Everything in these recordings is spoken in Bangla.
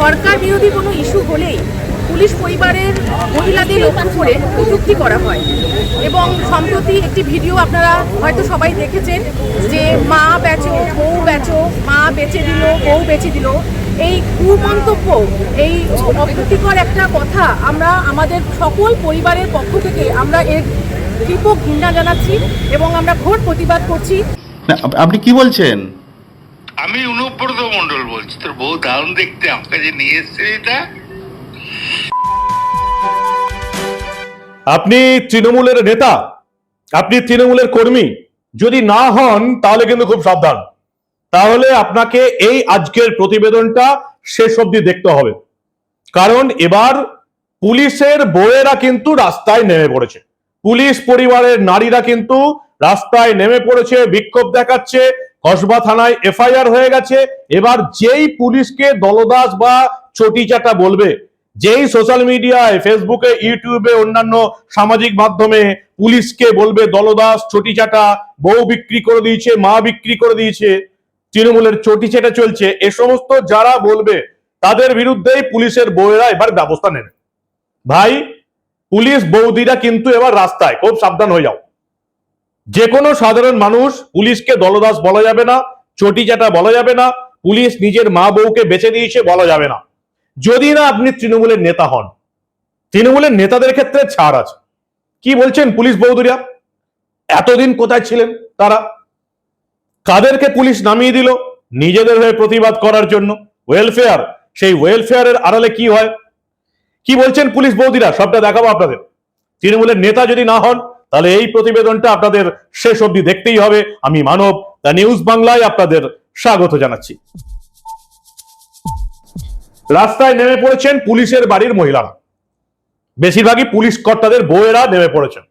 সরকার বিরোধী কোনো ইস্যু হলেই পুলিশ পরিবারের মহিলাদের লক্ষ্য করে কটূক্তি করা হয়। এবং সম্প্রতি একটি ভিডিও আপনারা হয়তো সবাই দেখেছেন যে মা বেচো, বউ বেচো, মা বেচে দিল, বউ বেচে দিল। এই কুমন্তব্য, এই অপ্রীতিকর একটা কথা আমরা আমাদের সকল পরিবারের পক্ষ থেকে আমরা এর তীব্র ঘৃণা জানাচ্ছি এবং আমরা ঘোর প্রতিবাদ করছি। আপনি কি বলছেন? আমি অনুব্রত মন্ডল বলছি, তোর বউ দারুণ দেখতে আমাকে যে নিয়ে এসছে এটা। আপনি তৃণমূলের নেতা, আপনি তৃণমূলের কর্মী, যদি না হন, তাহলে কিন্তু খুব সাবধান। তাহলে আপনাকে এই আজকের প্রতিবেদনটা শেষ অবধি দেখতে হবে। কারণ এবার পুলিশের বউয়েরা কিন্তু রাস্তায় নেমে পড়েছে। পুলিশ পরিবারের নারীরা কিন্তু রাস্তায় নেমে পড়েছে, বিক্ষোভ দেখাচ্ছে কসবা থানায় এফআইআর হয়ে গেছে। এবার যেই পুলিশকে দলদাস বা চটিচাটা বলবে, যেই সোশ্যাল মিডিয়ায় ফেসবুকে ইউটিউবে অন্যান্য সামাজিক মাধ্যমে পুলিশকে বলবে, দলদাস, চটিচাটা, বউ বিক্রি করে দিয়েছে, মা বিক্রি করে দিয়েছে, তৃণমূলের চটি চটিচাটা চলছে। এ সমস্ত যারা বলবে, তাদের বিরুদ্ধেই পুলিশের বউয়েরা এবার ব্যবস্থা নেবে। ভাই, পুলিশ বৌদিরা কিন্তু এবার রাস্তায়, খুব সাবধান হয়ে যাও। যে কোনো সাধারণ মানুষ পুলিশকে দলদাস বলা যাবে না, চটিচাটা বলা যাবে না, পুলিশ নিজের মা বউকে বেছে দিয়েছে বলা যাবে না। যদি না আপনি তৃণমূলের নেতা হন, তৃণমূলের নেতাদের ক্ষেত্রে ছাড় আছে। কি বলছেন পুলিশ বৌদিরা এতদিন কোথায় ছিলেন তারা? কাদেরকে পুলিশ নামিয়ে দিল? নিজেদের হয়ে প্রতিবাদ করার জন্য। ওয়েলফেয়ার সেই ওয়েলফেয়ারের আড়ালে কি হয়? কি বলছেন পুলিশ বৌদিরা সবটা দেখাবো আপনাদের। তৃণমূলের নেতা যদি না হন তাহলে এই প্রতিবেদনটা আপনাদের শেষ অবধি দেখতেই হবে। আমি মানব, দ্য নিউজ বাংলায় আপনাদের স্বাগত জানাচ্ছি। রাস্তায় নেমে পড়েছেন পুলিশের বাড়ির মহিলারা। বেশিরভাগই পুলিশ কর্তাদের বউয়েরা নেমে পড়েছেন।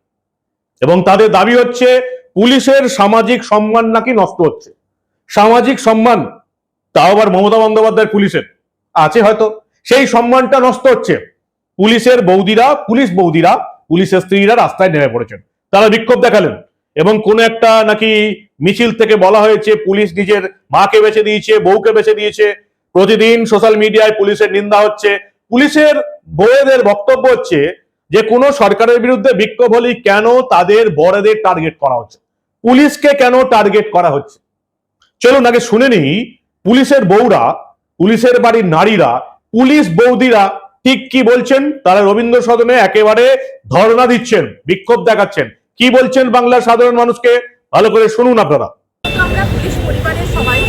এবং তাদের দাবি হচ্ছে, পুলিশের সামাজিক সম্মান নাকি নষ্ট হচ্ছে। সামাজিক সম্মান, তাও আবার মমতা বন্দ্যোপাধ্যায়ের পুলিশের। আছে হয়তো। সেই সম্মানটা নষ্ট হচ্ছে। পুলিশের বৌদিরা, পুলিশ বৌদিরা, পুলিশের স্ত্রীরা রাস্তায় নেমে পড়েছেন। তারা বিক্ষোভ দেখালেন এবং কোন একটা নাকি মিছিল থেকে বলা হয়েছে, পুলিশ নিজের মাকে বেছে দিয়েছে, বউকে বেছে দিয়েছে। প্রতিদিন সোশ্যাল মিডিয়ায় পুলিশের নিন্দা হচ্ছে। পুলিশের বউয়েদের বক্তব্য হচ্ছে যে, কোনো সরকারের বিরুদ্ধে বিক্ষোভ হলেই কেন তাদের বড়দের টার্গেট করা হচ্ছে? পুলিশকে কেন টার্গেট করা হচ্ছে? চলুন আগে শুনে নিই, পুলিশের বউরা, পুলিশের বাড়ির নারীরা, পুলিশ বৌদিরা ঠিক কি বলছেন? তারা রবীন্দ্র সদনে একেবারে ধর্ণা দিচ্ছেন, বিক্ষোভ দেখাচ্ছেন। কি বলছেন বাংলার সাধারণ মানুষকে? ভালো করে শুনুন আপনারা। আমরা পুলিশ সবাই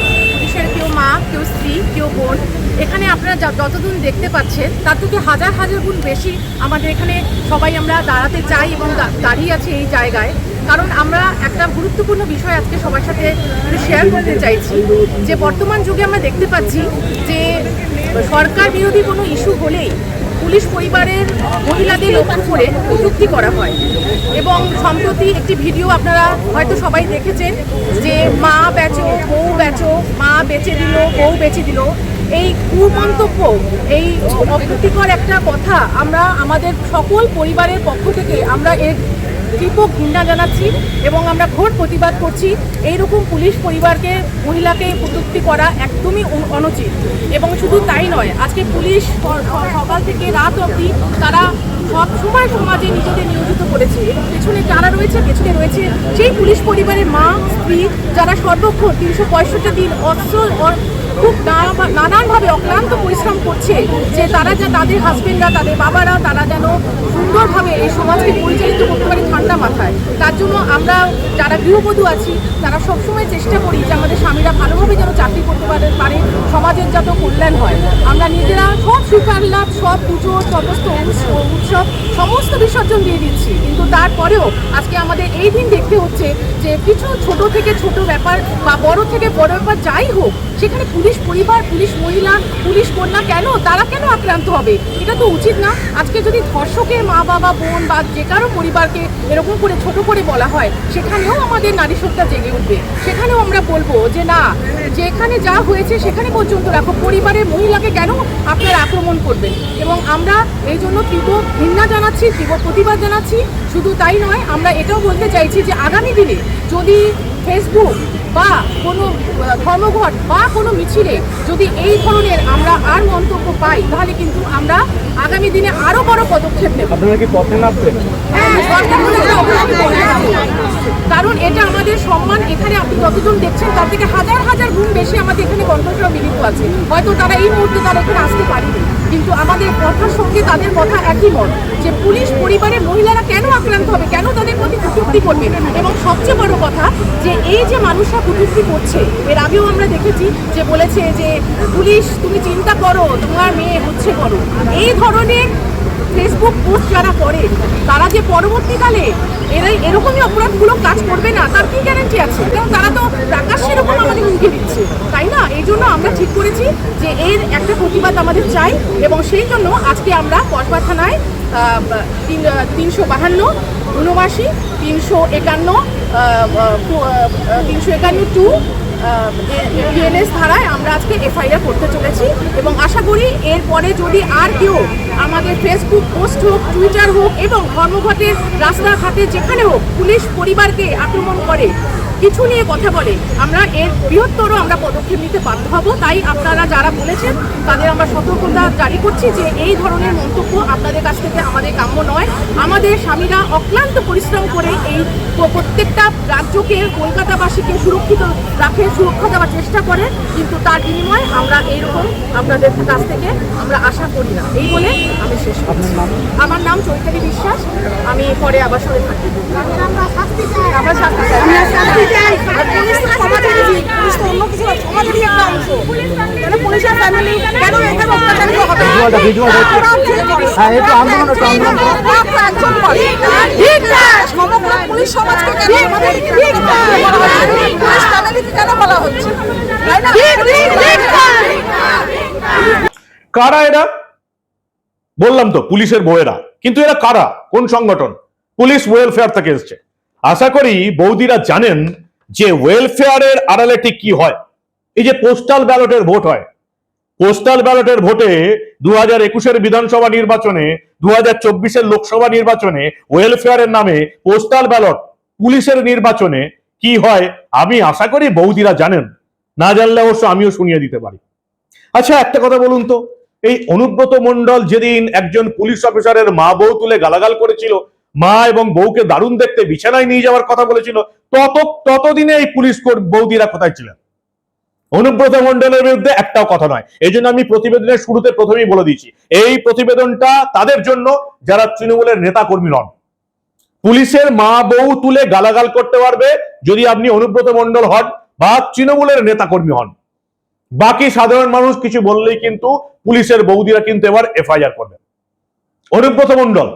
কেউ মা, কেউ স্ত্রী, কেউ বোন, এখানে আপনারা যতদিন দেখতে পাচ্ছেন, তার থেকে হাজার হাজার গুণ বেশি আমাদের এখানে সবাই আমরা দাঁড়াতে চাই এবং দাঁড়িয়ে আছি এই জায়গায়। কারণ আমরা একটা গুরুত্বপূর্ণ বিষয় আজকে সবার সাথে শেয়ার করতে চাইছি, যে বর্তমান যুগে আমরা দেখতে পাচ্ছি যে সরকার বিরোধী কোনো ইস্যু হলেই পুলিশ পরিবারের মহিলাদের লক্ষ্য করে প্রযুক্তি করা হয়। এবং সম্প্রতি একটি ভিডিও আপনারা হয়তো সবাই দেখেছেন যে মা বেচো, বউ বেচো, মা বেচে দিল, বউ বেচে দিল। এই কুমন্তব্য, এই অপ্রীতিকর একটা কথা আমরা আমাদের সকল পরিবারের পক্ষ থেকে আমরা এর তীব্র ঘৃণা জানাচ্ছি এবং আমরা ঘোর প্রতিবাদ করছি। এইরকম পুলিশ পরিবারকে, মহিলাকে কটূক্তি করা একদমই অনুচিত। এবং শুধু তাই নয়, আজকে পুলিশ সকাল থেকে রাত অবধি তারা সব সময় সমাজে নিজেদের নিয়োজিত করেছে এবং পেছনে যারা রয়েছে, পেছনে রয়েছে সেই পুলিশ পরিবারের মা, স্ত্রী, যারা সর্বক্ষণ তিনশো পঁয়ষট্টি দিন অস্ত্র খুব নানানভাবে অক্লান্ত পরিশ্রম করছে যে তারা যা তাদের হাজবেন্ডরা তাদের বাবারা, তারা যেন সুন্দরভাবে এই সমাজকে পরিচালিত করতে পারে ঠান্ডা মাথায়। তার জন্য আমরা যারা গৃহবধূ আছি, তারা সবসময় চেষ্টা করি যে আমাদের স্বামীরা ভালোভাবে যেন চাকরি করতে পারে পারে, সমাজের যাতে কল্যাণ হয়। আমরা নিজেরা সব সুখাল্লাদ সব পুজো, সমস্ত উৎস- উৎসব, সমস্ত বিসর্জন দিয়ে দিচ্ছি। কিন্তু তারপরেও আজকে আমাদের এই দিন দেখতে হচ্ছে যে কিছু ছোট থেকে ছোট ব্যাপার বা বড় থেকে বড় ব্যাপার যাই হোক, সেখানে পুলিশ পরিবার, পুলিশ মহিলা, পুলিশ কন্যা কেন? তারা কেন আক্রান্ত হবে? এটা তো উচিত না। আজকে যদি ধর্ষকে মা, বাবা, বোন বা যে কারও পরিবারকে এরকম করে ছোট করে বলা হয়, সেখানেও আমাদের নারী সত্তা জেগে উঠবে। সেখানেও আমরা বলব যে না, যেখানে যা হয়েছে সেখানে পর্যন্ত রাখো। পরিবারের মহিলাকে কেন আপনারা আক্রমণ করবেন? এবং আমরা এই জন্য তীব্র ঘৃণা জানাচ্ছি, তীব্র প্রতিবাদ জানাচ্ছি। শুধু তাই নয়, আমরা এটাও বলতে চাইছি যে আগামী দিনে যদি ফেসবুক বা কোনো ধর্মঘট বা কোনো মিছিলে যদি এই ধরনের আমরা আর মন্তব্য পাই তাহলে কিন্তু আমরা আগামী দিনে আরও বড় পদক্ষেপ নেব। আপনারা কি পথে হ্যাঁ। কারণ এটা আমাদের সম্মান এখানে আপনি যতজন দেখছেন তার থেকে হাজার হাজার গুণ বেশি আমাদের এখানে কন্ট্রোলরা মিলিত আছে। হয়তো তারা এই মুহূর্তে তারা এখানে আসতে পারেনি। কিন্তু আমাদের কথার সঙ্গে তাদের কথা একই মত, যে পুলিশ পরিবারের মহিলারা কেন আক্রান্ত হবে, কেন তাদের প্রতি কুটুক্তি করবে? এবং সবচেয়ে বড় কথা, যে এই যে মানুষরা কুটুক্তি করছে, এর আগেও আমরা দেখেছি যে বলেছে যে, পুলিশ, তুমি চিন্তা করো, তোমার মেয়ে হচ্ছে করো এই ধরনের ফেসবুক পোস্ট যারা করে, তারা যে পরবর্তীকালে এরাই এরকমই অপরাধমূলক কাজ করবে না, তার কি গ্যারান্টি আছে? কারণ তারা তো প্রকাশ্যে এরকম আমাদের হুমকি দিচ্ছে। তাই না? এই জন্য আমরা ঠিক করেছি যে এর একটা প্রতিবাদ আমাদের চাই এবং সেই জন্য আজকে আমরা কসবা থানায় তিন, তিনশো বাহান্ন, ঊনআশি, তিনশো একান্ন তিনশো একান্ন টু বিএনএস ধারায় আমরা আজকে এফআইআর করতে চলেছি এবং আশা করি এরপরে যদি আর কেউ আমাদের ফেসবুক পোস্ট হোক টুইটার হোক এবং ধর্মঘটের রাস্তাঘাটে যেখানে হোক পুলিশ পরিবারকে আক্রমণ করে, কিছু নিয়ে কথা বলে, আমরা এর বৃহত্তর আমরা পদক্ষেপ নিতে বাধ্য হব। তাই আপনারা যারা বলেছেন, তাদের আমরা সতর্কতা জারি করছি যে এই ধরনের মন্তব্য আপনাদের কাছ থেকে আমাদের কাম্য নয়। আমাদের স্বামীরা অক্লান্ত পরিশ্রম করে এই প্রত্যেকটা রাজ্যকে, কলকাতাবাসীকে সুরক্ষিত রাখে। সুরক্ষা দেওয়ার চেষ্টা করে কিন্তু তার বিনিময়ে আমরা এইরকম আপনাদের কাছ থেকে আমরা আশা করি না। এই বলে আমি শেষ করছি। আমার নাম চৈতালি বিশ্বাস। আমি পরে আবার সরে থাকি। আমরা শাস্তি চাই। আমরা শাস্তি চাই। আর পুলিশ তো পুলিশ তো অন্য কিছু সমাজেরই একটা অংশ। তাহলে পুলিশের কেন এখানে অত্যাচারিত হবে? ওরা যে করে। হ্যাঁ একটু আন্দোলন একটু আন্দোলন করো। ওরা তো একজন করে। সমগ্র পুলিশ সমাজকে কেন আমাদের? পুলিশ ফ্যামিলিকে কেন বলা হচ্ছে তাই না? কারা এরা বললাম তো পুলিশের বউয়েরা কিন্তু এরা কারা কোন সংগঠন পুলিশ ওয়েলফেয়ার থেকে এসছে আশা করি বৌদিরা জানেন যে ওয়েলফেয়ারের আড়ালে ঠিক কি হয় এই যে পোস্টাল ব্যালটের ভোট হয় পোস্টাল ব্যালটের ভোটে দু হাজার একুশের বিধানসভা নির্বাচনে দু হাজার চব্বিশের লোকসভা নির্বাচনে ওয়েলফেয়ারের নামে পোস্টাল ব্যালট পুলিশের নির্বাচনে কি হয়, আমি আশা করি বৌদিরা জানেন। না জানলে অবশ্য আমিও শুনিয়ে দিতে পারি। আচ্ছা একটা কথা বলুন তো। এই অনুব্রত মন্ডল যেদিন একজন পুলিশ অফিসারের মা বউ তুলে গালাগাল করেছিল, মা এবং বউকে দারুণ দেখতে বিছানায় নিয়ে যাওয়ার কথা বলেছিল, তত, ততদিনে এই পুলিশ বৌদিরা কোথায় ছিলেন? অনুব্রত মন্ডলের বিরুদ্ধে একটাও কথা নয়। এই জন্য আমি প্রতিবেদনের শুরুতে প্রথমেই বলে দিয়েছি, এই প্রতিবেদনটা তাদের জন্য যারা তৃণমূলের নেতা কর্মী নন। পুলিশের মা বউ তুলে গালাগাল করতে পারবে যদি আপনি অনুব্রত মন্ডল হন বা তৃণমূলের নেতা কর্মী হন। বাকি সাধারণ মানুষ কিছু বললেই কিন্তু পুলিশের বৌদিরা কিন্তু এবার এফআইআর করবে। অনুব্রত মন্ডল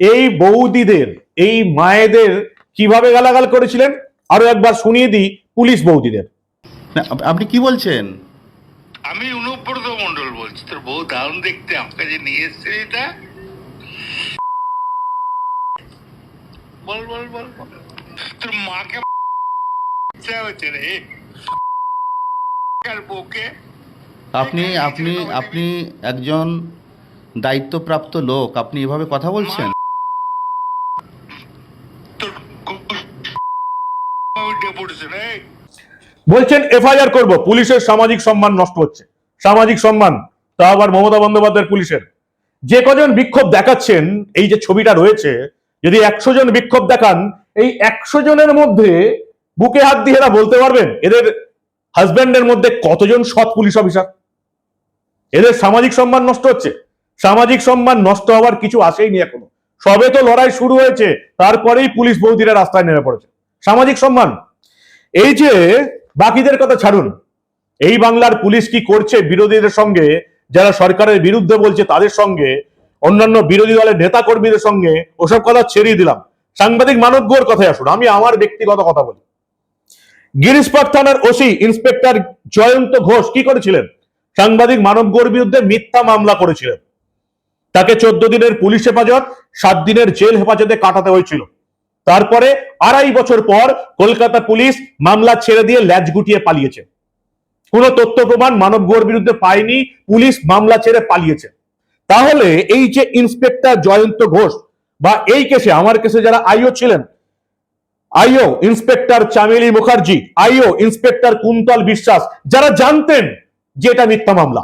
এই বৌদিদের, এই মায়েদের কীভাবে গালাগাল করেছিলেন? আরও একবার শুনিয়ে দিই পুলিশ বৌদিদের। না, আপনি কি বলছেন? আমি অনুব্রত মন্ডল বলছি তোর বউ দারুণ দেখতে আমাকে যে নিয়ে এসছে এটা। বল বল বল। তোর মাকে হচ্ছে রে। আর বউকে আপনি আপনি আপনি একজন দায়িত্বপ্রাপ্ত লোক আপনি এভাবে কথা বলছেন তোর উঠে পড়ছে রে বলছেন এফআইআর করব, পুলিশের সামাজিক সম্মান নষ্ট হচ্ছে। সামাজিক সম্মান, তা আবার মমতা বন্দ্যোপাধ্যায়ের পুলিশের। যে কজন বিক্ষোভ দেখাচ্ছেন, এই যে ছবিটা রয়েছে, যদি একশো জন বিক্ষোভ দেখান, এই একশো জনের মধ্যে বুকে হাত দিয়ে এরা বলতে পারবেন, এদের হাজব্যান্ডের মধ্যে কতজন সৎ পুলিশ অফিসার? এদের সামাজিক সম্মান নষ্ট হচ্ছে। সামাজিক সম্মান নষ্ট হওয়ার কিছু আসেইনি এখনও। সবে তো লড়াই শুরু হয়েছে, তারপরেই পুলিশ বৌদিরা রাস্তায় নেমে পড়েছে। সামাজিক সম্মান, এই যে বাকিদের কথা ছাড়ুন। এই বাংলার পুলিশ কি করছে বিরোধীদের সঙ্গে? যারা সরকারের বিরুদ্ধে বলছে তাদের সঙ্গে? অন্যান্য বিরোধী দলের নেতা কর্মীদের সঙ্গে? ওসব কথা ছেড়িয়ে দিলাম। সাংবাদিক মানব গোর কথায় আসুন। আমি আমার ব্যক্তিগত কথা বলি। গিরিশপাট থানার ওসি ইন্সপেক্টর জয়ন্ত ঘোষ কি করেছিলেন? সাংবাদিক মানব গোর বিরুদ্ধে মিথ্যা মামলা করেছিলেন। তাকে চোদ্দ দিনের পুলিশ হেফাজত, সাত দিনের জেল হেফাজতে কাটাতে হয়েছিল। তারপরে আড়াই বছর পর কলকাতা পুলিশ মামলা ছেড়ে দিয়ে ল্যাজ গুটিয়ে পালিয়েছে। কোনো তথ্য প্রমাণ মানব গোর বিরুদ্ধে পায়নি, পুলিশ মামলা ছেড়ে পালিয়েছে। তাহলে এই যে ইন্সপেক্টর জয়ন্ত ঘোষ বা এই কেসে, আমার কেসে যারা আইও ছিলেন, IO inspector Chameli Mukherjee, IO inspector Kuntal Biswas, যারা জানতেন যে এটা মিথ্যা মামলা,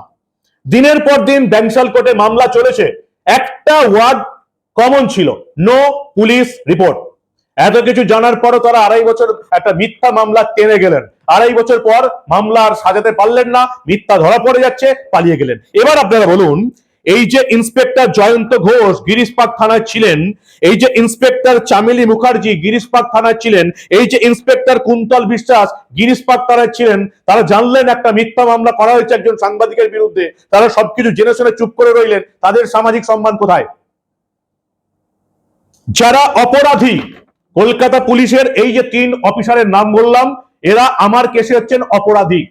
দিনের পর দিন ব্যাংশাল কোর্টে মামলা চলেছে, একটা ওয়ার্ড কমন ছিল নো পুলিশ রিপোর্ট এত কিছু জানার পরও তারা আড়াই বছর একটা মিথ্যা মামলা টেনে গেলেন। আড়াই বছর পর মামলা আর সাজাতে পারলেন না, মিথ্যা ধরা পড়ে যাচ্ছে, পালিয়ে গেলেন। এবার আপনারা বলুন, এই যে ইন্সপেক্টর জয়ন্ত ঘোষ গিরিশপাক থানায় ছিলেন, এই যে ইন্সপেক্টর চামেলি মুখার্জি গিরিশপাক থানায় ছিলেন, এই যে ইন্সপেক্টর কুন্তল বিশ্বাস গিরিশপাক থানায় ছিলেন, তারা জানলেন একটা মিথ্যা মামলা করা হয়েছে একজন সাংবাদিকের বিরুদ্ধে, তারা সবকিছু জেনে শুনে চুপ করে রইলেন, তাদের সামাজিক সম্মান কোথায়? যারা অপরাধী কলকাতা পুলিশের এই যে তিন অফিসারের নাম বললাম, এরা আমার কেসে হচ্ছেন অপরাধী।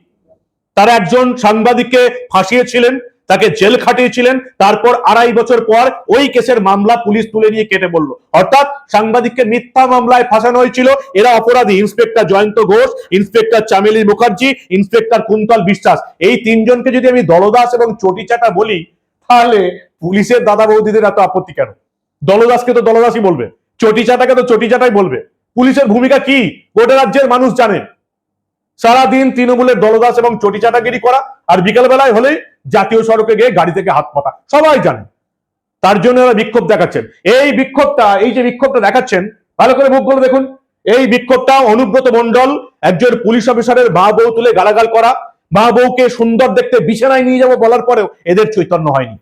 তারা একজন সাংবাদিককে ফাঁসিয়েছিলেন, তাকে জেল খাটিয়েছিলেন, তারপর আড়াই বছর পর ওই কেসের মামলা পুলিশ তুলে নিয়ে কেটে বলল। অর্থাৎ সাংবাদিককে মিথ্যা মামলায় ফাঁসানো হয়েছিল, এরা অপরাধী। Inspector Jayanta Ghosh, inspector Chameli Mukherjee, inspector Kuntal Biswas. এই তিনজনকে যদি আমি দলদাস এবং চটিচাটা বলি, তাহলে পুলিশের দাদা বৌদিদের এত আপত্তি কেন? দলদাসকে তো দলদাসই বলবে। চটিচাটাকে তো চটিচাটাই বলবে। পুলিশের ভূমিকা কি? গোটা রাজ্যের মানুষ জানে। সারাদিন তৃণমূলের দলদাস এবং চটিচাটাগিরি করা আর বিকেল বেলায় হলেই জাতীয় সড়কে গিয়ে গাড়ি থেকে হাত পাতা। সবাই জানে। তার জন্য ওরা বিক্ষোভ দেখাচ্ছেন। এই বিক্ষোভটা, এই যে বিক্ষোভটা দেখাচ্ছেন, ভালো করে মুখ করে দেখুন। এই বিক্ষোভটা অনুব্রত মন্ডল একজন পুলিশ অফিসারের মা বউ তুলে গালাগাল করা। মা বউকে সুন্দর দেখতে বিছানায় নিয়ে যাব বলার পরেও এদের চৈতন্য হয়নি।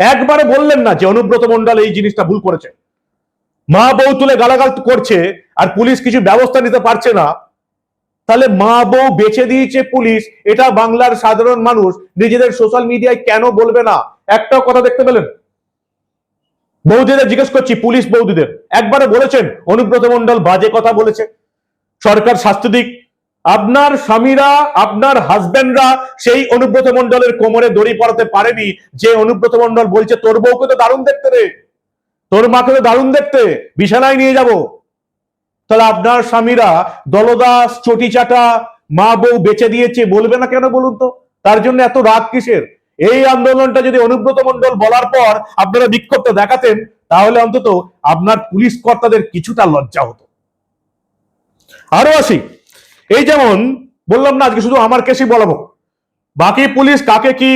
একবারে বললেন না যে অনুব্রত মন্ডল এই জিনিসটা ভুল করেছে। মা বউ তুলে গালাগাল করছে আর পুলিশ কিছু ব্যবস্থা নিতে পারছে না, তাহলে মা বউ বেছে দিয়েছে পুলিশ, এটা বাংলার সাধারণ মানুষ, নিজেদের সোশ্যাল মিডিয়ায় কেন বলবে না? একটাও কথা দেখতে পেলেন? বৌদিদের জিজ্ঞেস করছি, পুলিশ বৌদিদের। একবারে বলেছেন, অনুব্রত মন্ডল বাজে কথা বলেছে। সরকার শাস্তি দিক। আপনার স্বামীরা, আপনার হাজবেন্ডরা সেই অনুব্রত মন্ডলের কোমরে দড়ি পড়াতে পারেনি, যে অনুব্রত মন্ডল বলছে, তোর বউকে তো দারুণ দেখতে রে। তোর মাকে তো দারুণ দেখতে, বিছানায় নিয়ে যাব। তাহলে আপনার স্বামীরা দলদাস, চটিচাটা, মা বউ বেঁচে দিয়েছে, বলবে না কেন বলুন তো? তার জন্য এত রাগ কিসের? এই আন্দোলনটা যদি অনুব্রত মন্ডল বলার পর আপনারা বিক্ষোভটা দেখাতেন, তাহলে অন্তত আপনার পুলিশ কর্তাদের কিছুটা লজ্জা হতো। আরও আসি। এই যেমন বললাম না, আজকে শুধু আমার কেসই বলাবো। বাকি পুলিশ কাকে কি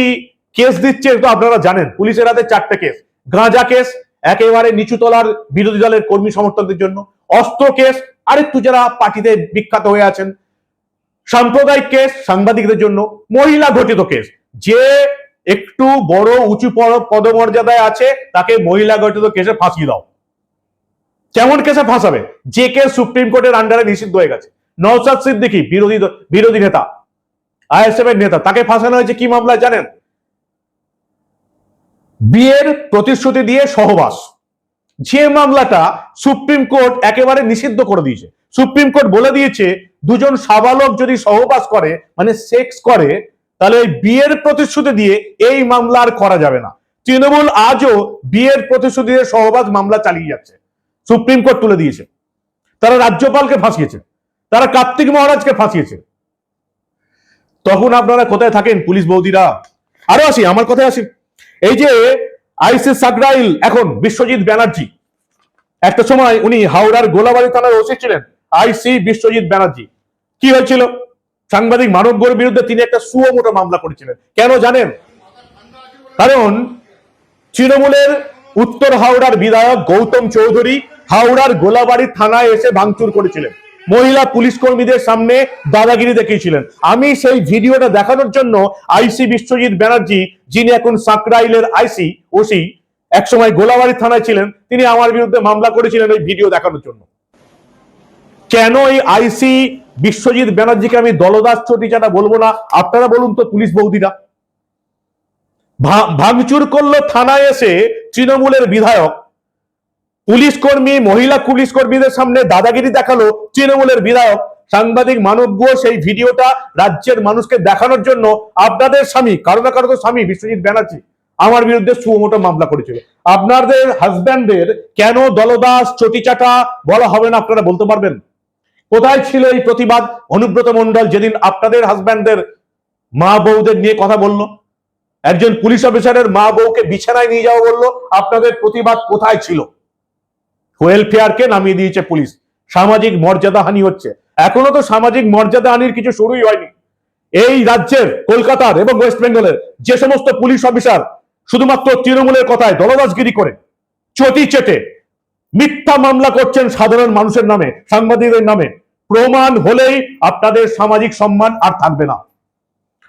কেস দিচ্ছে তো আপনারা জানেন। পুলিশের হাতে চারটে কেস গাঁজা কেস একেবারে নিচু তলার বিরোধী দলের কর্মী সমর্থকদের জন্য। অস্ত্র কেস, আরেকটু যারা পার্টিতে বিখ্যাত হয়ে আছেন, সাম্প্রদায়িক কেস, সাংবাদিকদের জন্য মহিলা ঘটিত কেস। যে একটু বড় উঁচু পদ- পদমর্যাদায় আছে, তাকে মহিলা ঘটিত কেসে ফাঁসিয়ে দাও। কেমন কেসে ফাঁসাবে? যে কেস সুপ্রিম কোর্টের আন্ডারে নিষিদ্ধ হয়ে গেছে। নওসাদ সিদ্দিকী, বিরোধী বিরোধী নেতা, আইএসএফ এর নেতা, তাকে ফাঁসানো হয়েছে কি মামলায় জানেন? বিয়ের প্রতিশ্রুতি দিয়ে সহবাস। যে মামলাটা সুপ্রিম কোর্ট একেবারে নিষিদ্ধ করে দিয়েছে। সুপ্রিম কোর্ট বলে দিয়েছে, দুজন সাবালক যদি সহবাস করে মানে সেক্স করে, তাহলে ওই বিয়ের প্রতিশ্রুতি দিয়ে এই মামলা আর করা যাবে না। তৃণমূল আজও বিয়ের প্রতিশ্রুতি দিয়ে সহবাস মামলা চালিয়ে যাচ্ছে। সুপ্রিম কোর্ট তুলে দিয়েছে। তারা রাজ্যপালকে ফাঁসিয়েছে। তারা কার্তিক মহারাজকে ফাঁসিয়েছে। তখন আপনারা কোথায় থাকেন পুলিশ বৌদিরা? আরও আসি, আমার কথায় আসি। এই যে আইসি সাকরাইল এখন বিশ্বজিৎ ব্যানার্জি। একটা সময় উনি হাওড়ার গোলাবাড়ি থানার ওসি ছিলেন, আইসি বিশ্বজিৎ ব্যানার্জি। কি হয়েছিল? সাংবাদিক মানব গোর বিরুদ্ধে তিনি একটা সুয়মোটো মামলা করেছিলেন। কেন জানেন? কারণ তৃণমূলের উত্তর হাওড়ার বিধায়ক গৌতম চৌধুরী হাওড়ার গোলাবাড়ি থানায় এসে ভাঙচুর করেছিলেন। মহিলা পুলিশ কর্মীদের সামনে দাদাগিরি দেখিয়েছিলেন। আমি সেই ভিডিওটা দেখানোর জন্য আইসি বিশ্বজিৎ ব্যানার্জি, যিনি এখন সাকরাইলের আইসি, ওসি, একসময় গোলাবাড়ি থানায় ছিলেন, তিনি আমার বিরুদ্ধে মামলা করেছিলেন ওই ভিডিও দেখানোর জন্য। কেন এই আইসি বিশ্বজিৎ ব্যানার্জিকে আমি দলদাস চটিচাটা বলব না? আপনারা বলুন তো পুলিশ বৌদিরা। ভাঙচুর করল থানায় এসে তৃণমূলের বিধায়ক পুলিশ কর্মী মহিলা পুলিশ কর্মীদের সামনে দাদাগিরি দেখাল তৃণমূলের বিধায়ক। সাংবাদিক মানব গুহ সেই ভিডিওটা রাজ্যের মানুষকে দেখানোর জন্য আপনাদের স্বামী, কারও না কারও স্বামী, বিশ্বজিৎ ব্যানার্জি, আমার বিরুদ্ধে সুমোটো মামলা করেছিল। আপনাদের হাজব্যান্ডদের কেন দলদাস, চটিচাটা বলা হবে না আপনারা বলতে পারবেন? কোথায় ছিল এই প্রতিবাদ? অনুব্রত মন্ডল যেদিন আপনাদের হাজব্যান্ডদের মা বউদের নিয়ে কথা বলল, একজন পুলিশ অফিসারের মা বউকে বিছানায় নিয়ে যাওয়া বলল, আপনাদের প্রতিবাদ কোথায় ছিল? ওয়েলফেয়ারকে নামিয়ে দিয়েছে পুলিশ। সামাজিক মর্যাদা হানি হচ্ছে। এখনও তো সামাজিক মর্যাদা হানির কিছু শুরুই হয়নি। এই রাজ্যের, কলকাতার এবং ওয়েস্ট বেঙ্গলের যে সমস্ত পুলিশ অফিসার, শুধুমাত্র তৃণমূলের কথায় দলদাসগিরি করে, চটি চেটে মিথ্যা মামলা করছেন সাধারণ মানুষের নামে, সাংবাদিকদের নামে, প্রমাণ হলেই আপনাদের সামাজিক সম্মান আর থাকবে না।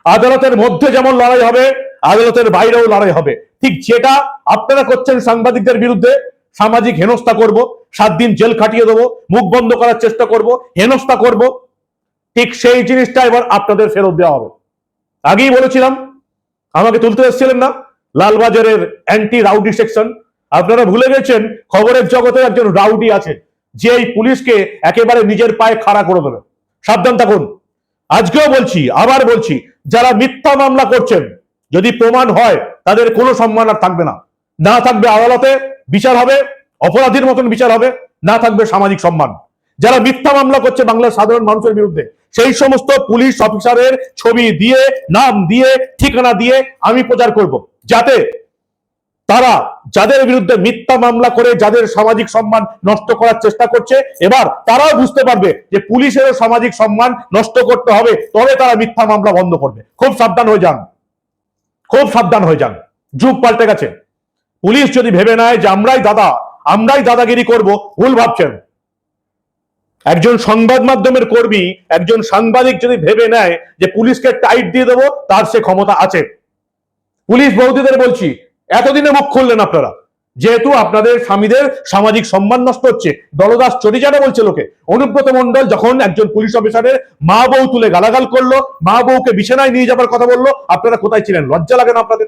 আদালতের মধ্যে যেমন লড়াই হবে, আদালতের বাইরেও লড়াই হবে। ঠিক যেটা আপনারা করছেন সাংবাদিকদের বিরুদ্ধে সামাজিক হেনস্থা করব, সাত দিন জেল খাটিয়ে দেবো, মুখ বন্ধ করার চেষ্টা করব, হেনস্থা করব, ঠিক সেই জিনিসটা এবার আপনাদের ফেরত দেওয়া হবে। আগেই বলেছিলাম, আমাকে তুলতে এসেছিলেন না, লালবাজারের অ্যান্টি রাউডি সেকশন আপনারা ভুলে গেছেন, খবরের জগতে একজন রাউডি আছে, যে এই পুলিশকে একেবারে নিজের পায়ে খাড়া করে দেবে। সাবধান থাকুন। আজকেও বলছি, আবার বলছি, যারা মিথ্যা মামলা করছেন, যদি প্রমাণ হয়, তাদের কোনো সম্মান আর থাকবে না। না থাকবে আদালতে বিচার হবে, অপরাধীর মতন বিচার হবে, না থাকবে সামাজিক সম্মান। যারা মিথ্যা মামলা করছে বাংলার সাধারণ মানুষের বিরুদ্ধে, সেই সমস্ত পুলিশ অফিসারের ছবি দিয়ে, নাম দিয়ে, ঠিকানা দিয়ে আমি প্রচার করব। যাতে তারা যাদের বিরুদ্ধে মিথ্যা মামলা করে যাদের সামাজিক সম্মান নষ্ট করার চেষ্টা করছে, এবার তারাও বুঝতে পারবে যে পুলিশেরও সামাজিক সম্মান নষ্ট করতে হবে, তবে তারা মিথ্যা মামলা বন্ধ করবে। খুব সাবধান হয়ে যান। খুব সাবধান হয়ে যান। যুগ পাল্টে গেছে। পুলিশ যদি ভেবে নেয় যে আমরাই দাদা, আমরাই দাদাগিরি করব, ভুল ভাবছেন। একজন সংবাদ মাধ্যমের কর্মী, একজন সাংবাদিক যদি ভেবে নেয় যে পুলিশকে টাইট দিয়ে দেবো, তার সে ক্ষমতা আছে। পুলিশ বৌদিদের বলছি, এতদিনে মুখ খুললেন আপনারা। যেহেতু আপনাদের স্বামীদের সামাজিক সম্মান নষ্ট হচ্ছে, দলদাস চটিচাটা বলছে লোকে। অনুব্রত মন্ডল যখন একজন পুলিশ অফিসারের মা বউ তুলে গালাগাল করল, মা বউকে বিছানায় নিয়ে যাবার কথা বলল, আপনারা কোথায় ছিলেন? লজ্জা লাগে না আপনাদের?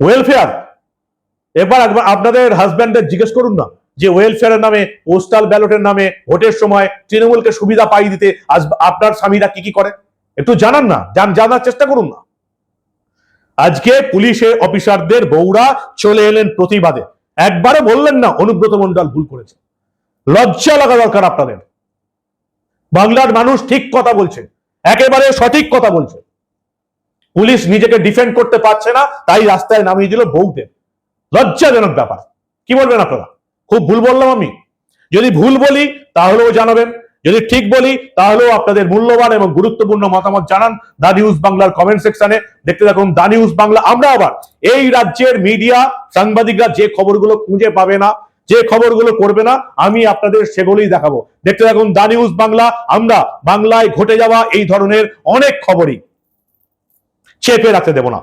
ওয়েলফেয়ার এবার একবার আপনাদের হাজব্যান্ডের জিজ্ঞেস করুন না যে ওয়েলফেয়ারের নামে পোস্টাল ব্যালটের নামে, ভোটের সময় তৃণমূলকে সুবিধা পাই দিতে আজ আপনার স্বামীরা কি কি করে? একটু জানান না, জান জানার চেষ্টা করুন না। আজকে পুলিশের অফিসারদের বউরা চলে এলেন প্রতিবাদে। একবারে বললেন না, অনুব্রত মন্ডল ভুল করেছে। লজ্জা লাগা দরকার আপনাদের। বাংলার মানুষ ঠিক কথা বলছে, একেবারে সঠিক কথা বলছে। পুলিশ নিজেকে ডিফেন্ড করতে পারছে না, তাই রাস্তায় নামিয়ে দিল বউদের। লজ্জাজনক ব্যাপার। কি বলবেন আপনারা? খুব ভুল বললাম আমি। যদি ভুল বলি, তাহলেও জানাবেন। যদি ঠিক বলি, তাহলেও আপনাদের মূল্যবান এবং গুরুত্বপূর্ণ মতামত জানান দা নিউজ বাংলার কমেন্ট সেকশনে দেখতে থাকুন দা নিউজ বাংলা। আমরা আবার এই রাজ্যের মিডিয়া সাংবাদিকরা যে খবরগুলো খুঁজে পাবে না, যে খবরগুলো করবে না, আমি আপনাদের সেগুলোই দেখাবো। দেখতে থাকুন দা নিউজ বাংলা। আমরা বাংলায় ঘটে যাওয়া এই ধরনের অনেক খবরই। চেপে রাখতে দেব না।